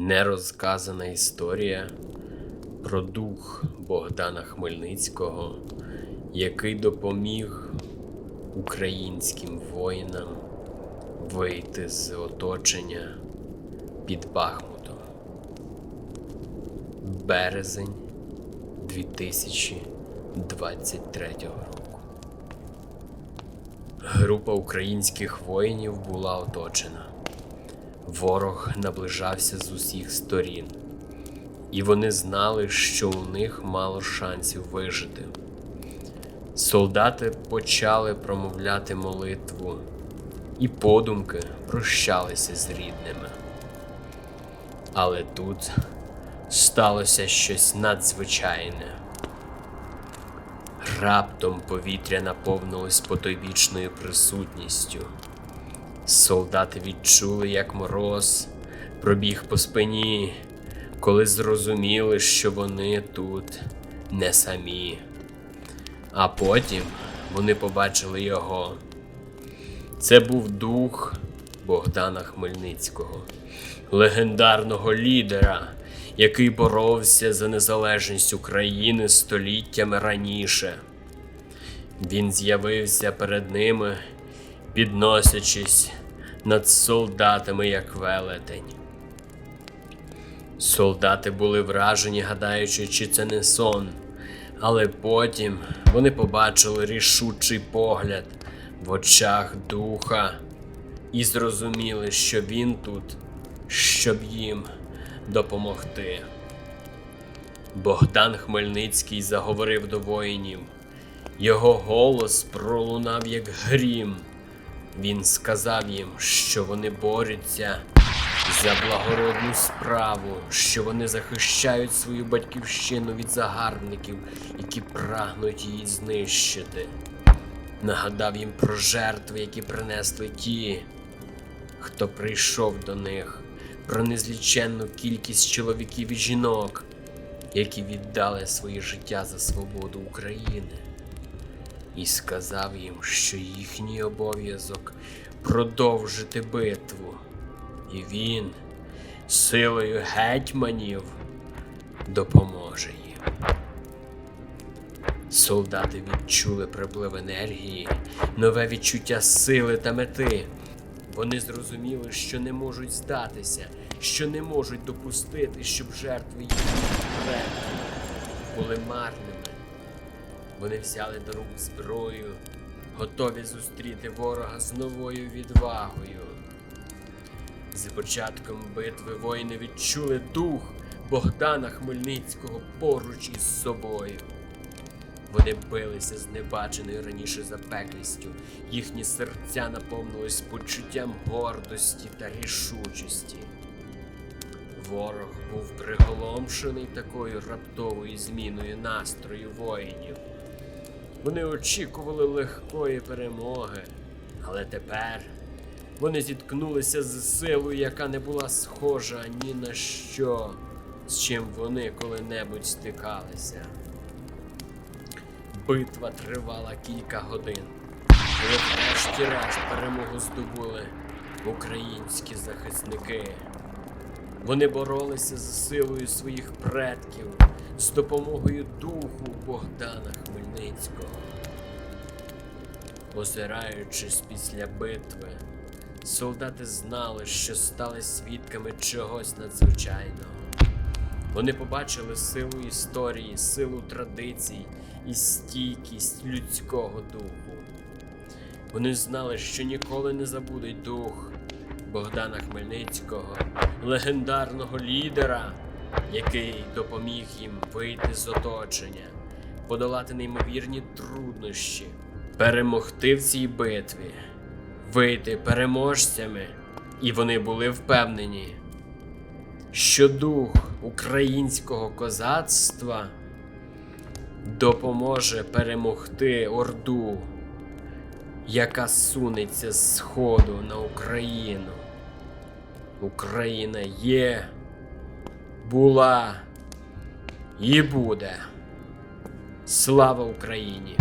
Нерозказана історія про дух Богдана Хмельницького, який допоміг українським воїнам вийти з оточення під Бахмутом. Березень 2023 року. Група українських воїнів була оточена. Ворог наближався з усіх сторін, і вони знали, що у них мало шансів вижити. Солдати почали промовляти молитву, і подумки прощалися з рідними. Але тут сталося щось надзвичайне. Раптом повітря наповнилось потойбічною присутністю. Солдати відчули, як мороз пробіг по спині, коли зрозуміли, що вони тут не самі. А потім вони побачили його. Це був дух Богдана Хмельницького, легендарного лідера, який боровся за незалежність України століттями раніше. Він з'явився перед ними, підносячись над солдатами як велетень. Солдати були вражені, гадаючи, чи це не сон, але потім вони побачили рішучий погляд в очах духа і зрозуміли, що він тут, щоб їм допомогти. Богдан Хмельницький заговорив до воїнів. Його голос пролунав як грім. Він сказав їм, що вони борються за благородну справу, що вони захищають свою батьківщину від загарбників, які прагнуть її знищити. Нагадав їм про жертви, які принесли ті, хто прийшов до них, про незліченну кількість чоловіків і жінок, які віддали своє життя за свободу України і сказав їм, що їхній обов'язок продовжити битву, і він силою гетьманів допоможе їм. Солдати відчули приплив енергії, нове відчуття сили та мети. Вони зрозуміли, що не можуть здатися, що не можуть допустити, щоб жертви їхніх були марними. Вони взяли до рук зброю, готові зустріти ворога з новою відвагою. З початком битви воїни відчули дух Богдана Хмельницького поруч із собою. Вони билися з небаченою раніше запеклістю, їхні серця наповнились почуттям гордості та рішучості. Ворог був приголомшений такою раптовою зміною настрою воїнів. Вони очікували легкої перемоги, але тепер вони зіткнулися з силою, яка не була схожа ні на що, з чим вони коли-небудь стикалися. Битва тривала кілька годин, але врешті-решт перемогу здобули українські захисники. Вони боролися з силою своїх предків, з допомогою духу Богдана Хмельницького. Озираючись після битви, солдати знали, що стали свідками чогось надзвичайного. Вони побачили силу історії, силу традицій і стійкість людського духу. Вони знали, що ніколи не забудуть дух Богдана Хмельницького, легендарного лідера, який допоміг їм вийти з оточення, подолати неймовірні труднощі, перемогти в цій битві, вийти переможцями, і вони були впевнені, що дух українського козацтва допоможе перемогти Орду, яка сунеться з сходу на Україну. Україна є, була і буде. Слава Україні!